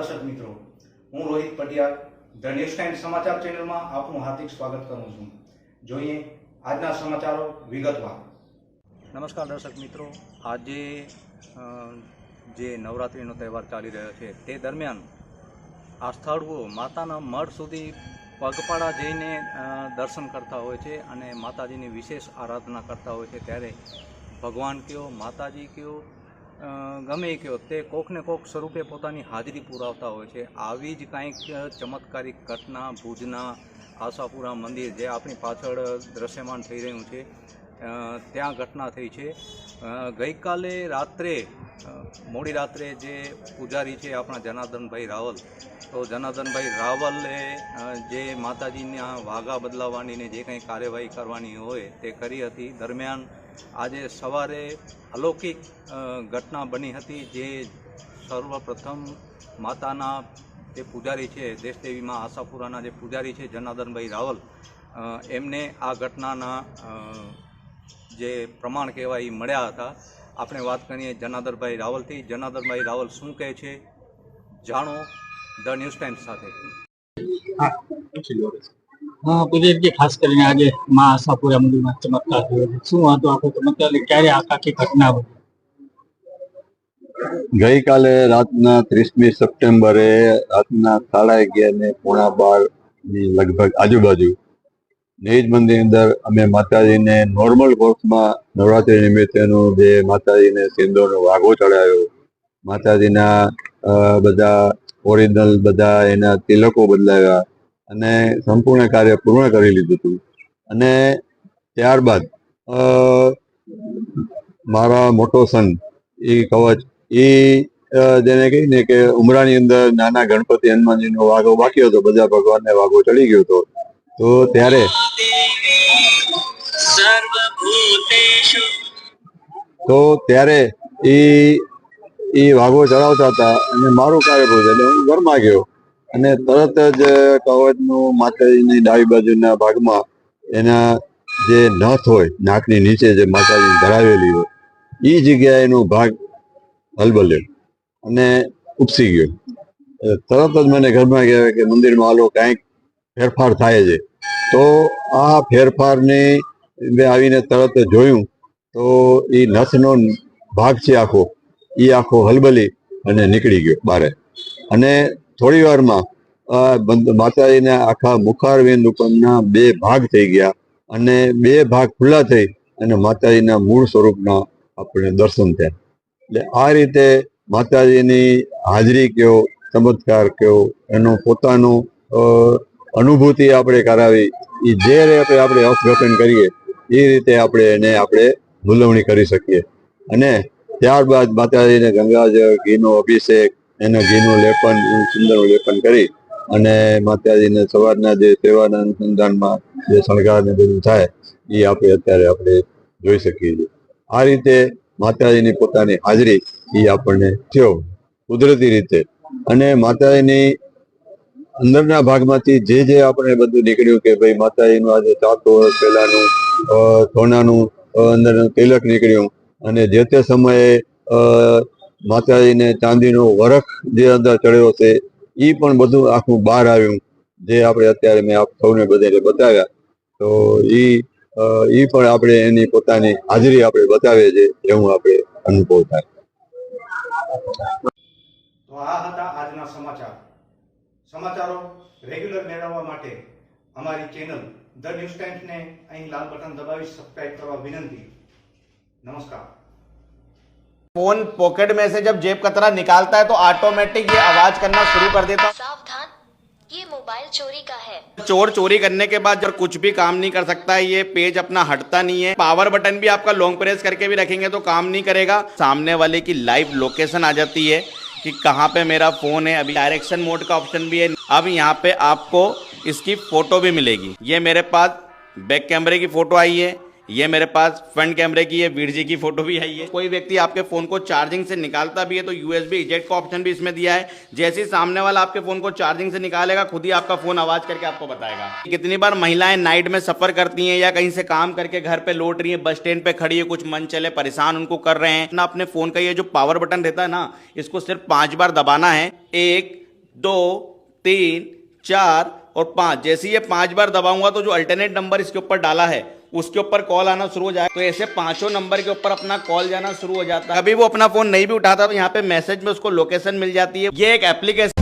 દર્શક મિત્રો, હું Rohit Patiyar the news time સમાચાર ચેનલમાં આપનું હાર્દિક સ્વાગત કરું છું. જોઈએ આજના સમાચારો વિગતવાર. નમસ્કાર દર્શક મિત્રો. આજે જે નવરાત્રિનો તહેવાર ચાલી રહ્યો છે, તે દરમિયાન આ સ્થળો માતાના મઢ સુધી પગપાળા જઈને દર્શન કરતા હોય છે અને માતાજીની વિશેષ આરાધના કરતા હોય છે. ત્યારે ભગવાન કયો, માતાજી કયો ગમે કયો તે કોકને કોક સ્વરૂપે પોતાની હાજરી પુરાવતા હોય છે. આવી જ કાંઈક ચમત્કારિક ઘટના, ભુજના આશાપુરા મંદિર જે આપણી પાછળ દ્રશ્યમાન થઈ રહ્યું છે ત્યાં ઘટના થઈ છે. ગઈકાલે રાત્રે મોડી રાત્રે જે પૂજારી છે આપણા જનાર્દનભાઈ રાવલ, તો જનાર્દનભાઈ રાવલે જે માતાજીના વાઘા બદલાવવાની ને જે કંઈ કાર્યવાહી કરવાની હોય તે કરી હતી. દરમિયાન આજે સવારે અલૌકિક ઘટના બની હતી જે સર્વપ્રથમ માતાના જે પૂજારી છે, દેશદેવીમાં આશાપુરાના જે પૂજારી છે, જનાર્દનભાઈ રાવલ એમને આ ઘટનાના જે પ્રમાણ કહેવાય એ મળ્યા હતા. આપણે વાત કરીએ જનાર્દનભાઈ રાવલથી. જનાર્દનભાઈ રાવલ શું કહે છે? જાણો ધ ન્યૂઝ ટાઈમ્સ સાથે. ખાસ કરીને આજે મા આશાપુરા મંદિરમાં ચમત્કાર થયો શું વાંધો આખો ચમત્કાર ક્યારે આ આખી ઘટના બની? ગઈકાલે રાતના ત્રીસમી સપ્ટેમ્બરે રાતના સાડા અગિયાર ને પોણા બારની લગભગ આજુબાજુ નેજ મંદિરની અંદર અમે માતાજીને નોર્મલ કોર્સમાં નવરાત્રી નિમિત્તેનું જે માતાજીને સિંદોનો વાઘો ચડાવ્યો માતાજીના બધા ઓરિજિનલ બધા એના તિલકો બદલાવ્યા અને સંપૂર્ણ કાર્ય પૂર્ણ કરી લીધું હતું. અને ત્યારબાદ અ, મારા મોટો સન એ કવચ એ જેને કહીને કે ઉમરાની અંદર નાના ગણપતિ હનુમાનજીનો વાઘો બાકી હતો બધા ભગવાનને વાઘો ચડી ગયો હતો. તો ત્યારે તો ત્યારે એ એ વાઘો ચડાવતા હતા અને મારું કાર્ય પૂરું એટલે હું ઘરમાં ગયો. અને તરત જ કવચનું માતાજીની ડાબી બાજુના ભાગમાં એના જે નથ હોય, નાકની નીચે જે માતાજી ધરાવેલી હોય એ જગ્યાએ એનો ભાગ હલબલ્યો અને ઉપસી ગયો. તરત જ મને ઘરમાં કહેવાય કે મંદિરમાં હાલો કાંઈક ફેરફાર થાય છે. તો આ ફેરફારને મેં આવીને તરત જોયું તો એ નથનો ભાગ છે આખો એ આખો હલબલી અને નીકળી ગયો બારે. અને થોડી વારમાં માતાજીના આખા મુખારવિંદ ઉપરના બે ભાગ થઈ ગયા અને બે ભાગ ખુલ્લા થઈ અને માતાજીના મૂળ સ્વરૂપના આપણે દર્શન થયા. એટલે આ રીતે માતાજીની હાજરી કયો, ચમત્કાર કયો, એનો પોતાનું અનુભૂતિ આપણે કરાવી એ જે રીતે આપણે અર્થઘટન કરીએ, એ રીતે આપણે એને આપણે ભૂલવણી કરી શકીએ. અને ત્યારબાદ માતાજીને ગંગાજળ, ઘીનો અભિષેક એનું ઘીનું લેપન, સુંદરનું લેપન કરી અને માતાજીને સવારના જે સેવાના અનુસંધાનમાં જે શણગાર ને બધું થાય, એ આપણે અત્યારે આપણે જોઈ શકીએ છીએ. આ રીતે માતાજીની પોતાની હાજરી એ આપણને થયો કુદરતી રીતે. અને માતાજીની અંદરના ભાગમાંથી જે જે આપણે બધું નીકળ્યું કે ભાઈ માતાજીનું આજે ચાકો પેલાનું સોનાનું અંદરનું તિલક નીકળ્યું અને જે તે સમયે માતાજીને ચાંદીનો વરખ જે અંદર ચડ્યો છે એ પણ બધું આખું બહાર આવ્યું, જે આપણે અત્યારે મેં આપ સૌને બધાને બતાવ્યા. તો એ એ પણ આપણે એની પોતાની હાજરી આપણે બતાવે છે એવું આપણે અનુભવ થાય. તો આ હતા આજના સમાચાર. સમાચારો રેગ્યુલર મેળવવા માટે અમારી ચેનલ ધ ન્યૂઝ ટાઈમ્સને અહીં લાલ બટન દબાવી સબસ્ક્રાઇબ કરવા વિનંતી. નમસ્કાર. फ़ोन पॉकेट में से जब जेब कतरा निकालता है तो ऑटोमेटिक ये आवाज़ करना शुरू कर देता सावधान ये मोबाइल चोरी का है। चोर चोरी करने के बाद जब कुछ भी काम नहीं कर सकता है ये पेज अपना हटता नहीं है। पावर बटन भी आपका लॉन्ग प्रेस करके भी रखेंगे तो काम नहीं करेगा। सामने वाले की लाइव लोकेशन आ जाती है कि कहाँ पे मेरा फ़ोन है। अभी डायरेक्शन मोड का ऑप्शन भी है। अब यहाँ पे आपको इसकी फ़ोटो भी मिलेगी। ये मेरे पास बैक कैमरे की फ़ोटो आई है। ये मेरे पास फ्रंट कैमरे की है वीर जी की फ़ोटो भी है। कोई व्यक्ति आपके फ़ोन को चार्जिंग से निकालता भी है तो यूएसबी इजेक्ट का ऑप्शन भी इसमें दिया है। जैसे ही सामने वाला आपके फ़ोन को चार्जिंग से निकालेगा, खुद ही आपका फ़ोन आवाज़ करके आपको बताएगा। कितनी बार महिलाएँ नाइट में सफ़र करती हैं या कहीं से काम करके घर पे लौट रही है बस स्टैंड पे खड़ी है, कुछ मन चले, परेशान उनको कर रहे हैं। ना अपने फ़ोन का ये जो पावर बटन रहता है ना, इसको सिर्फ़ पाँच बार दबाना है। एक, दो, तीन, चार और पाँच। जैसे ये पाँच बार दबाऊँगा तो जो अल्टरनेट नंबर इसके ऊपर डाला है उसके ऊपर कॉल आना शुरू हो जाए तो ऐसे पांचों नंबर के ऊपर अपना कॉल जाना शुरू हो जाता है अभी वो अपना फोन नहीं भी उठाता तो यहाँ पे मैसेज में उसको लोकेशन मिल जाती है ये एक एप्लीकेशन